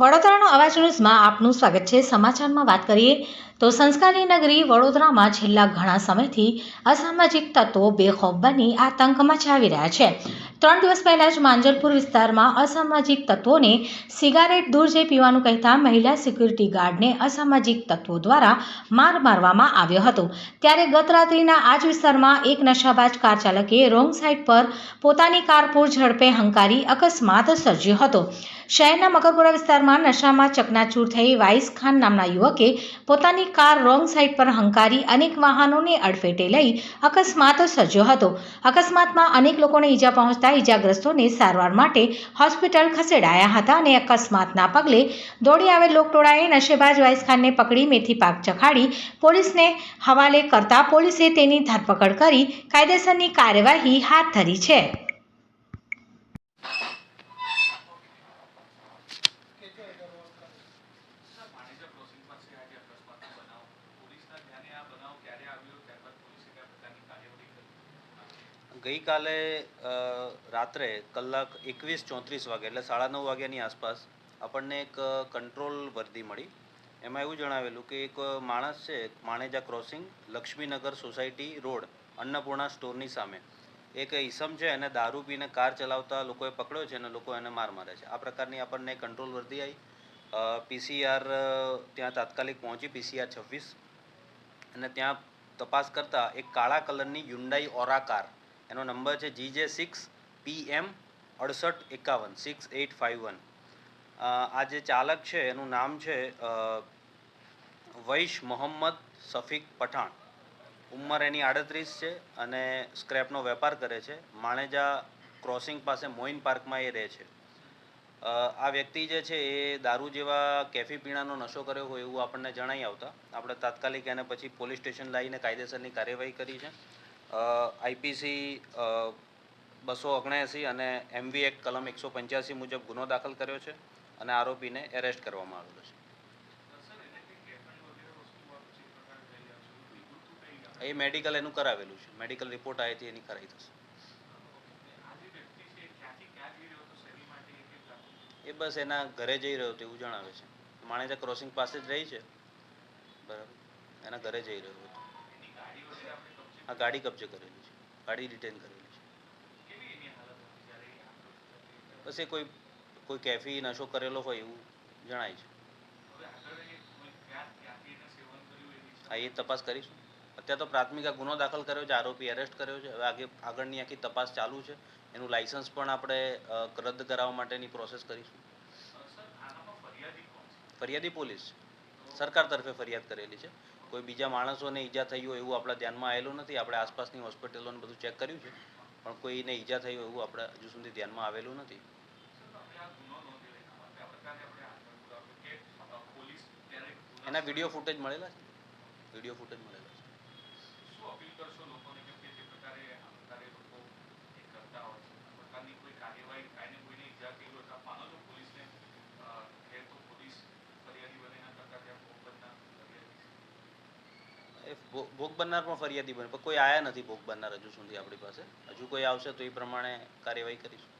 વડોદરાનો અવાજ ન્યૂઝમાં આપનું સ્વાગત છે. સમાચારમાં વાત કરીએ તો સંસ્કારી નગરી વડોદરામાં છેલ્લા ઘણા સમયથી અસામાજિક તત્વો બેખોફ બની આતંક મચાવી રહ્યા છે. ત્રણ દિવસ પહેલાં જ માંજલપુર વિસ્તારમાં અસામાજિક તત્વોને સિગારેટ દૂર જઈ પીવાનું કહેતા મહિલા સિક્યુરિટી ગાર્ડને અસામાજિક તત્વો દ્વારા માર મારવામાં આવ્યો હતો. ત્યારે ગત રાત્રિના આ જ વિસ્તારમાં એક નશાબાજ કાર ચાલકે રોંગ સાઈડ પર પોતાની કાર પૂર ઝડપે હંકારી અકસ્માત સર્જ્યો હતો. શહેરના મકરપુરા વિસ્તારમાં નશામાં ચકનાચૂર થઈ વાઇસ ખાન નામના યુવકે પોતાની કાર રોંગ સાઈડ પર હંકારી અનેક વાહનોને અડફેટે લઈ અકસ્માત સર્જ્યો હતો. અકસ્માતમાં અનેક લોકોને ઈજા પહોંચતા ઈજાગ્રસ્તોને સારવાર માટે હોસ્પિટલ ખસેડાયા હતા અને અકસ્માતના પગલે દોડી આવેલ લોકટોળાએ નશેબાજ વાઇસ ખાનને પકડી મેથી પાક ચખાડી પોલીસને હવાલે કરતા પોલીસે તેની ધરપકડ કરી કાયદેસરની કાર્યવાહી હાથ ધરી છે માણેજા ક્રોસિંગ પાસે આજે અકસ્માતનો બનાવ પોલીસના ધ્યાને આ બનાવ ક્યારે આવ્યો ત્યારબાદ પોલીસે કયા પ્રકારની કાર્યવાહી કરી ગઈકાલે રાત્રે કલાક એકવીસ ચોત્રીસ વાગે એટલે સાડા નવ વાગ્યાની આસપાસ આપણને એક કંટ્રોલ વર્દી મળી. એમાં એવું જણાવેલું કે એક માણસ છે Maneja crossing, Laxminagar society road, Annapurna સ્ટોરની સામે. એક ઈસમ છે, એને દારૂ પીને કાર ચલાવતા લોકોએ પકડ્યો છે અને લોકો એને માર મારે છે. આ પ્રકારની આપણને કંટ્રોલ વર્દી આવી પીસીઆર ત્યાં તાત્કાલિક પહોંચી પીસીઆર છવ્વીસ. અને ત્યાં તપાસ કરતાં એક કાળા કલરની યુન્ડાઈ ઓરા કાર એનો નંબર છે જી જે સિક્સ પી એમ અડસઠ એકાવન, સિક્સ એટ ફાઇવ વન. આ જે ચાલક છે, એનું નામ છે વૈશ મોહમ્મદ સફીક પઠાણ. ઉંમર એની આડત્રીસ છે અને સ્ક્રેપનો વેપાર કરે છે. માણેજા ક્રોસિંગ પાસે મોઇન પાર્કમાં એ રહે છે. આ વ્યક્તિ જે છે એ દારૂ જેવા કેફી પીણાનો નશો કર્યો હોય એવું આપણને જણાઈ આવતા. આપણે તાત્કાલિક એને પછી પોલીસ સ્ટેશન લાવીને કાયદેસરની કાર્યવાહી કરી છે. આઈપીસી બસો ઓગણએંસી અને એમવી એક કલમ એકસો પંચ્યાસી મુજબ ગુનો દાખલ કર્યો છે અને આરોપીને એરેસ્ટ કરવામાં આવેલો છે. એ મેડિકલ એનું કરાવેલું છે. મેડિકલ રિપોર્ટ આવી એની કરાઈ થશે. એ બસ એના ઘરે જઈ રહ્યો હતો એવું જણાવે છે. માણેજા ક્રોસિંગ પાસે જ રહી છે. બરાબર. એના ઘરે જઈ રહ્યો હતો. આ ગાડી કબજે કરેલી છે. ગાડી રિટેન કરેલી છે. બસ એ કોઈ કોઈ કેફી નશો કરેલો હોય એવું જણાય છે. હા, એ તપાસ કરીશું. અત્યારે તો પ્રાથમિક આ ગુનો દાખલ કર્યો છે, આરોપી એરેસ્ટ કર્યો છે. હવે આગે, આગળની આખી તપાસ ચાલુ છે. એનું લાયસન્સ પણ આપણે રદ કરાવવા માટેની પ્રોસેસ કરીશું. ફરિયાદી પોલીસ સરકાર તરફે ફરિયાદ કરેલી છે. કોઈ બીજા માણસોને ઈજા થઈ હોય એવું આપણા ધ્યાનમાં આવેલું નથી. આપણે આસપાસની હોસ્પિટલોને બધું ચેક કર્યું છે. પણ કોઈને ઈજા થઈ હોય એવું આપણે હજુ સુધી ધ્યાનમાં આવેલું નથી. એના વીડિયો ફૂટેજ મળેલા છે? વીડિયો ફૂટેજ મળેલા છે શું અપીલ કરશો લોકોને કેમ કે જે પ્રકારે આ પ્રકારે લોકો એ કરતા હોય છે આ પ્રકારની કોઈ કાર્યવાહી કાંઈને કોઈને ઈજા થઈ હોય તો આપ માનો છો પોલીસને અ, કહે તો પોલીસ ફરિયાદી બને એના કરતાં ત્યાં ભોગ બનનાર ફરિયાદી એ ભો- ભોગ બનનાર પણ ફરિયાદી બને. પણ કોઈ આયા નથી ભોગ બનનાર હજુ સુધી આપણી પાસે. હજુ કોઈ આવશે તો એ પ્રમાણે કાર્યવાહી કરીશું.